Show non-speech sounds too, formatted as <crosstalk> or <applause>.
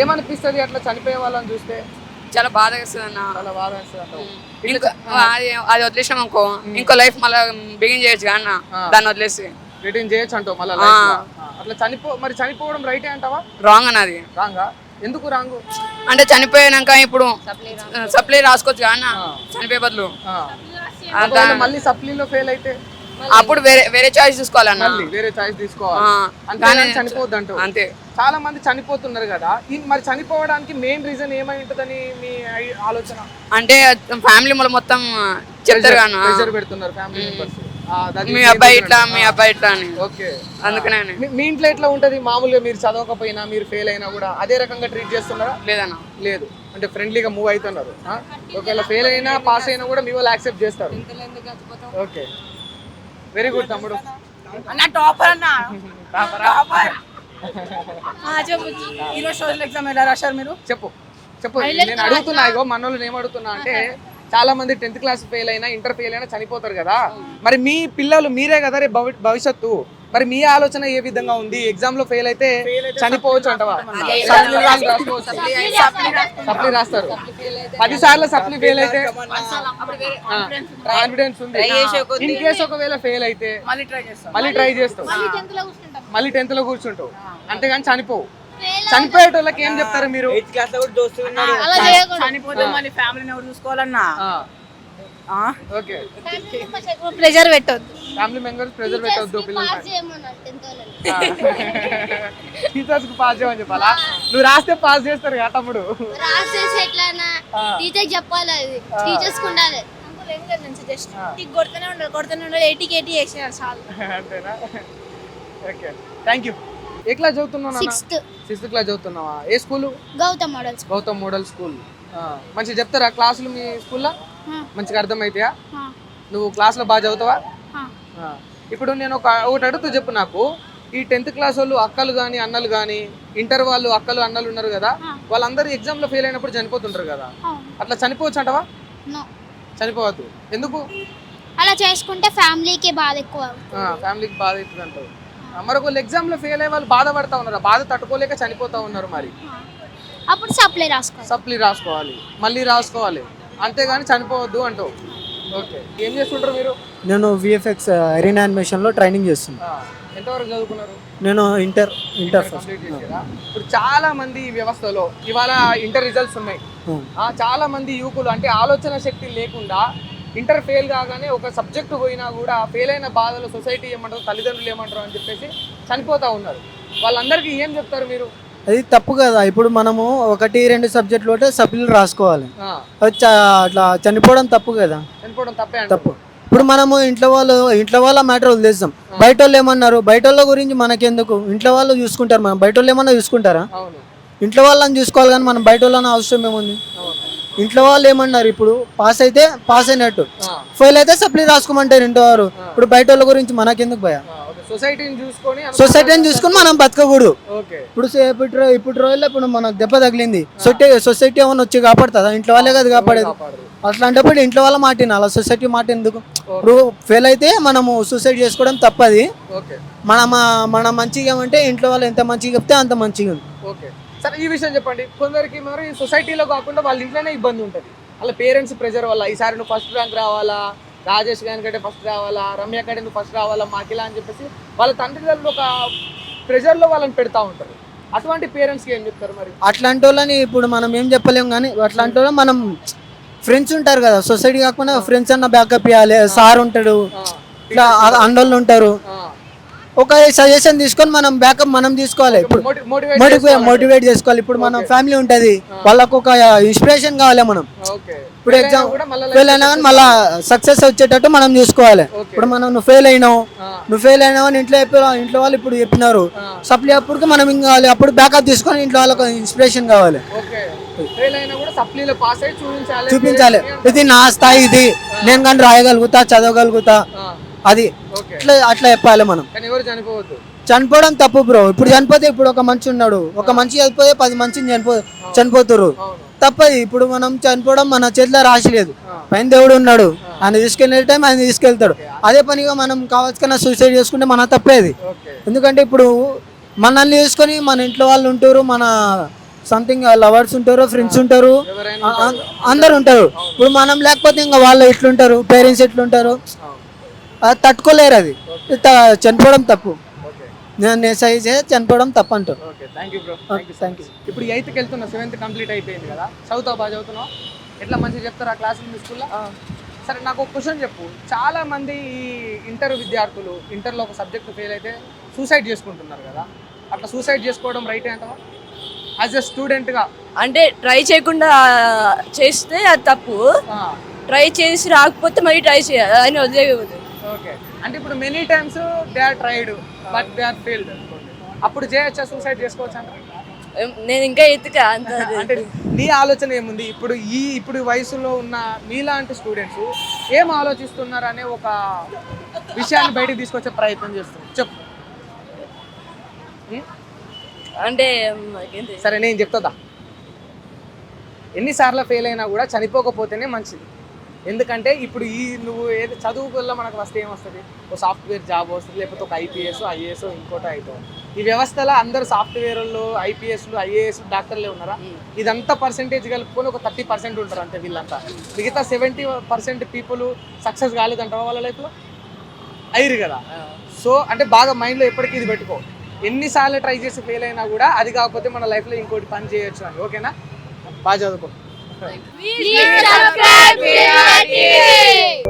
ఏమనిపిస్తుంది అట్లా చనిపోయే వాళ్ళని చూస్తే? చాలా బాధ వేస్తుంది అన్న చాలా బాధ వేస్తుంది అది అది వదిలేసాం అనుకో ఇంకో లైఫ్ మళ్ళీ బిగిన్ చేయొచ్చు అన్న. దాన్ని వదిలేసి. రిటర్న్ చేయొచ్చు అంటావు మళ్ళీ అట్లా చనిపో మరి చనిపోవడం రైటే అంటావా? రాంగ్ అన్నది రాంగా? ఎందుకు రాంగు? అంటే చనిపోయాక ఇప్పుడు సప్లై రాసుకోవచ్చు అన్న. చనిపోయే బదులు. మళ్ళీ సప్లీలో ఫెయిల్ అయితే? అప్పుడు వేరే వేరే చాయిస్ చూసుకోవాలన్న. మళ్ళీ వేరే చాయిస్ తీసుకోవాలి. అంతేగాని చనిపోవద్దు అంటావు అంతే. చాలా మంది చనిపోతున్నారు కదా. ఈ మరి చనిపోవడానికి మెయిన్ రీజన్ ఏమై ఉంటుందని మీ ఆలోచన? అంటే ఫ్యామిలీ మళ్ళీ మొత్తం చెప్తారు కానీ ప్రెషర్ పెడుతున్నారు ఫ్యామిలీ మెంబర్స్ మీ అబ్బాయి ఇట్లా మీ అబ్బాయి ఇట్లా అని. ఓకే. అందుకనే మీ- మీ ఇంట్లో ఎట్లా ఉంటది? మామూలుగా మీరు చదవకపోయినా మీరు ఫెయిల్ అయినా కూడా అదే రకంగా ట్రీట్ చేస్తున్నారా? లేదన్న. లేదు. అంటే ఫ్రెండ్లీగా మూవ్ అవుతున్నారు? ఒకవేళ ఫెయిల్ అయినా పాస్ అయినా కూడా మీ వాళ్ళు యాక్సెప్ట్ చేస్తారు. ఓకే. వెరీ గుడ్ తమ్ముడు. అన్న టాపర్ అన్న. టాపరా? ఆ, చెప్పు. ఈరోజు సోషల్ ఎగ్జామ్ ఎలా రాశారు మీరు? చెప్పు. చెప్పు. నేను అడుగుతున్నా ఇగో మనోళ్ళు ఏం అడుగుతున్నా అంటే చాలా మంది టెన్త్ క్లాస్ ఫెయిల్ అయినా ఇంటర్ ఫెయిల్ అయినా చనిపోతారు కదా. మరి మీ పిల్లలు మీరే కదా భవి- భవిష్యత్తు. మరి మీ ఆలోచన ఏ విధంగా ఉంది? ఎగ్జామ్లో ఫెయిల్ అయితే చనిపోవచ్చు అంటవా? సప్లీ రాస్తారు. పది సార్లు సప్లీ ఫెయిల్ అయితే కాన్ఫిడెన్స్ ఉంది? ఇన్ కేసు ఒకవేళ ఫెయిల్ అయితే మళ్ళీ ట్రై చేస్తాం. మళ్ళీ ట్రై చేస్తావు మళ్ళీ టెన్త్లో కూర్చుంటావు. అంతేగాని చనిపోవు. చనిపోయేటోళ్ళకి ఏం చెప్తారు మీరు? చనిపోతే మళ్ళీ ఫ్యామిలీని ఎవరు చూసుకోవాలన్నా? ప్రెజర్ పెట్టొద్దు. ఫ్యామిలీ మెంబర్స్ ప్రెజర్ వాళ్ళని. టీచర్స్కి పాస్ చేయమని చెప్పాలా? నువ్వు రాస్తే పాస్ చేస్తారు కదా తమ్ముడు. రాసేసి ఎట్లన్నా టీచర్ చెప్పాలి అది. టీచర్స్కు ఉండాలి. జస్ట్ కొడుతూనే ఉండాలి కొడుతూనే ఉండాలి ఎయిటీకి ఎయిటీ చేసేయాలి చాలు. అంతేనా? ఓకే. థ్యాంక్ యూ ఏ క్లాస్ చదువుతున్నావు సిక్స్త్ సిక్స్త్ క్లాస్ చదువుతున్నావా? ఏ school Gautam models Gautam model school. మంచిగా చెప్తారా క్లాసులు మీ స్కూల్లో మంచిగా అర్థమవుతాయా నువ్వు క్లాస్లో బాగా చదువుతావా. ఇప్పుడు నేను ఒక ఒకటి అడుగుతూ చెప్పు నాకు. ఈ టెన్త్ క్లాస్ వాళ్ళు అక్కలు కానీ అన్నలు కానీ ఇంటర్ వాళ్ళు అక్కలు అన్నలు ఉన్నారు కదా వాళ్ళందరూ ఎగ్జామ్లో ఫెయిల్ అయినప్పుడు చనిపోతుంటారు కదా. అట్లా చనిపోవచ్చు అంటవా? చనిపోవద్దు. ఎందుకు? అలా చేసుకుంటే ఫ్యామిలీకి బాధ ఎక్కువ ఫ్యామిలీకి బాధ అవుతుంది అంటావు ఆ, మరి ఒకళ్ళు ఎగ్జామ్లో ఫెయిల్ అయ్యే వాళ్ళు బాధపడతా ఉన్నారు. బాధ తట్టుకోలేక చనిపోతా ఉన్నారు మరి. అప్పుడు సప్లై రాసుకోవాలి. సప్లీ రాసుకోవాలి. మళ్ళీ రాసుకోవాలి. అంతేగాని చనిపోవద్దు అంటావు. ఓకే. ఏం చేస్తుంటారు మీరు? నేను విఎఫ్ఎక్స్ ఎరీనా యానిమేషన్లో ట్రైనింగ్ చేస్తున్నాను ఎంతవరకు చదువుకున్నారు? నేను ఇంటర్ ఇంటర్ ఫస్ట్? ఇప్పుడు చాలా మంది ఈ వ్యవస్థలో ఇవాళ ఇంటర్ రిజల్ట్స్ ఉన్నాయి. చాలా మంది యువకులు అంటే ఆలోచన శక్తి లేకుండా ఇంటర్ ఫెయిల్ కాగానే ఒక సబ్జెక్ట్ పోయినా కూడా ఫెయిల్ అయిన బాధలు సొసైటీ ఏమంటారు తల్లిదండ్రులు ఏమంటారు అని చెప్పేసి చనిపోతా ఉన్నారు. వాళ్ళందరికీ ఏం చెప్తారు మీరు? అది తప్పు కదా. ఇప్పుడు మనము ఒకటి రెండు సబ్జెక్టులు ఉంటే సప్లీలు రాసుకోవాలి. అది అట్లా చనిపోవడం తప్పు కదా. చనిపోవడం తప్పే ఇప్పుడు మనము ఇంట్లో వాళ్ళు ఇంట్లో వాళ్ళ మ్యాటర్ వదిలేస్తాం. బయట వాళ్ళు ఏమన్నారు? బయట వాళ్ళ గురించి మనకెందుకు? ఇంట్లో వాళ్ళు చూసుకుంటారు మనం. బయట వాళ్ళు ఏమన్నా చూసుకుంటారా? ఇంట్లో వాళ్ళని చూసుకోవాలి కానీ మనం బయట వాళ్ళని అవసరం ఏముంది? ఇంట్లో వాళ్ళు ఏమన్నారు? ఇప్పుడు పాస్ అయితే పాస్ అయినట్టు. ఫెయిల్ అయితే సప్లీ రాసుకోమంటారు ఇంట్లో వారు. ఇప్పుడు బయట వాళ్ళ గురించి మనకెందుకు భయ? సొసైటీని చూసుకొని. సొసైటీని చూసుకొని మనం బతకకూడదు. ఇప్పుడు ఇప్పుడు ఇప్పుడు రోజుల్లో ఇప్పుడు మనకు దెబ్బ తగిలింది. సొసైటీ సొసైటీ ఏమైనా వచ్చి కాపాడుతుందా? ఇంట్లో వాళ్ళే కదా కాపాడేది. అట్లాంటప్పుడు ఇంట్లో వాళ్ళ మాట వినాలి. సొసైటీ మాట ఎందుకు? ఇప్పుడు ఫెయిల్ అయితే మనము సూసైడ్ చేసుకోవడం తప్పది. మన మన మంచిగా ఏమంటే ఇంట్లో వాళ్ళు ఎంత మంచిగా చెప్తే అంత మంచిగా ఉంది. ఓకే. సరే ఈ విషయం చెప్పండి. కొందరికి మరి సొసైటీలో కాకుండా వాళ్ళ ఇంట్లోనే ఇబ్బంది ఉంటుంది. వాళ్ళ పేరెంట్స్ ప్రెజర్ వల్ల ఈసారి నువ్వు ఫస్ట్ ర్యాంక్ రావాలా? రాజేష్ గారి కంటే ఫస్ట్ రావాలా రమ్య కంటే నువ్వు ఫస్ట్ రావాలా మాకిలా అని చెప్పేసి వాళ్ళ తండ్రిదండ్రులు ఒక ప్రెజర్లో వాళ్ళని పెడతా ఉంటారు. అటువంటి పేరెంట్స్కి ఏం చెప్తారు మరి? అట్లాంటి వాళ్ళని ఇప్పుడు మనం ఏం చెప్పలేం కానీ అట్లాంటి వాళ్ళని మనం ఫ్రెండ్స్ ఉంటారు కదా సొసైటీ కాకుండా ఫ్రెండ్స్ అన్న బ్యాకప్ ఇవ్వాలి సార్ ఉంటాడు ఇట్లా అండోళ్ళు ఉంటారు. ఒక సజెషన్ తీసుకొని మనం బ్యాకప్ మనం తీసుకోవాలి. ఇప్పుడు మోటివేట్ మోటివేట్ చేసుకోవాలి. ఇప్పుడు మనం ఫ్యామిలీ ఉంటది. వాళ్ళకు ఒక ఇన్స్పిరేషన్ కావాలి మనం. ఇప్పుడు ఎగ్జామ్ ఫెయిల్ అయినా కానీ మళ్ళీ సక్సెస్ వచ్చేటట్టు మనం చూసుకోవాలి. ఇప్పుడు మనం నువ్వు ఫెయిల్ అయినావు. నువ్వు ఫెయిల్ అయినావు అని ఇంట్లో చెప్పారు ఇంట్లో వాళ్ళు ఇప్పుడు చెప్పినారు. సప్లీ అప్పటికి మనం ఇంకా కావాలి అప్పుడు బ్యాకప్ తీసుకొని ఇంట్లో వాళ్ళకి ఇన్స్పిరేషన్ కావాలి. చూపించాలి. ఇది నా స్థాయి ఇది. నేను కానీ రాయగలుగుతా చదవగలుగుతా. అది అట్లా అట్లా చెప్పాలి మనం. కానీ ఎవరు చనిపోవద్దు. చనిపోవడం తప్పు బ్రో. ఇప్పుడు చనిపోతే ఇప్పుడు ఒక మనిషి ఉన్నాడు. ఒక మనిషి చనిపోతే పది మంచిని చనిపో చనిపోతురు తప్పది. ఇప్పుడు మనం చనిపోవడం మన చేతిలో రాసి లేదు. పైన దేవుడు ఉన్నాడు. ఆయన తీసుకెళ్ళే టైం ఆయన తీసుకెళ్తాడు. అదే పనిగా మనం కావచ్చు సూసైడ్ చేసుకుంటే మన తప్పేది ఎందుకంటే ఇప్పుడు మనల్ని చూసుకొని మన ఇంట్లో వాళ్ళు ఉంటారు మన సంథింగ్ లవర్స్ ఉంటారు ఫ్రెండ్స్ ఉంటారు. అందరు ఉంటారు. ఇప్పుడు మనం లేకపోతే ఇంకా వాళ్ళు ఎట్లుంటారు పేరెంట్స్ ఎట్లుంటారు అది తట్టుకోలేరు అది. చనిపోవడం తప్పు. ఓకే. నేను సైజ్ చనిపోవడం తప్పు అంటారు okay thank you bro thank you ఇప్పుడు ఎయిత్కి వెళ్తున్నా సెవెంత్ కంప్లీట్ అయిపోయింది కదా. చదువుతావు బాగా చదువుతున్నావు? ఎట్లా మంచిగా చెప్తారు ఆ క్లాసులు మీ స్కూల్లో? సరే నాకు ఒక క్వశ్చన్ చెప్పు. చాలా మంది ఈ ఇంటర్ విద్యార్థులు ఇంటర్లో ఒక సబ్జెక్ట్ ఫెయిల్ అయితే సూసైడ్ చేసుకుంటున్నారు కదా. అట్లా సూసైడ్ చేసుకోవడం రైట్ అంటవా? యాజ్ ఎ స్టూడెంట్గా అంటే ట్రై చేయకుండా చేస్తే అది తప్పు. ట్రై చేసి రాకపోతే మళ్ళీ ట్రై చేయాలి అని వదిలేయవద్దు. ఓకే. అంటే ఇప్పుడు many times they are tried but they are failed అప్పుడు చేయొచ్చా సూసైడ్ చేసుకోవచ్చా అంటారా? ఏం- నేను ఇంకా ఎత్తుక అంత <laughs> అంటే నీ ఆలోచన ఏముంది? ఇప్పుడు ఈ ఇప్పుడు వయసులో ఉన్న మీలాంటి స్టూడెంట్స్ ఏం ఆలోచిస్తున్నారు అనే ఒక విషయాన్ని బయటికి తీసుకొచ్చే ప్రయత్నం చేస్తున్నారు. చెప్పు? అంటే. సరే నేను చెప్తుందా? ఎన్నిసార్లు ఫెయిల్ అయినా కూడా చనిపోకపోతేనే మంచిది. ఎందుకంటే ఇప్పుడు ఈ నువ్వు ఏది చదువు వల్ల మనకు వస్తే ఏమొస్తుంది? ఒక సాఫ్ట్వేర్ జాబ్ వస్తుంది లేకపోతే ఒక ఐపీఎస్ ఐఏఎస్ ఇంకోటి అవుతాం ఈ వ్యవస్థలో అందరు సాఫ్ట్వేర్లు ఐపీఎస్లు ఐఏఎస్ డాక్టర్లే ఉన్నారా? ఇదంతా పర్సెంటేజ్ కలుపుకొని ఒక థర్టీ పర్సెంట్ ఉంటారు అంతే వీళ్ళంతా. మిగతా సెవెంటీ పర్సెంట్ పీపుల్ సక్సెస్ కాలేదంటారా వాళ్ళ లైఫ్లో అయ్యారు కదా. సో అంటే బాగా మైండ్లో ఎప్పటికీ ఇది పెట్టుకో. ఎన్నిసార్లు ట్రై చేసి ఫెయిల్ అయినా కూడా అది కాకపోతే మన లైఫ్లో ఇంకోటి పని చేయొచ్చు అని. ఓకేనా? బాగా చదువుకో. happy birthday!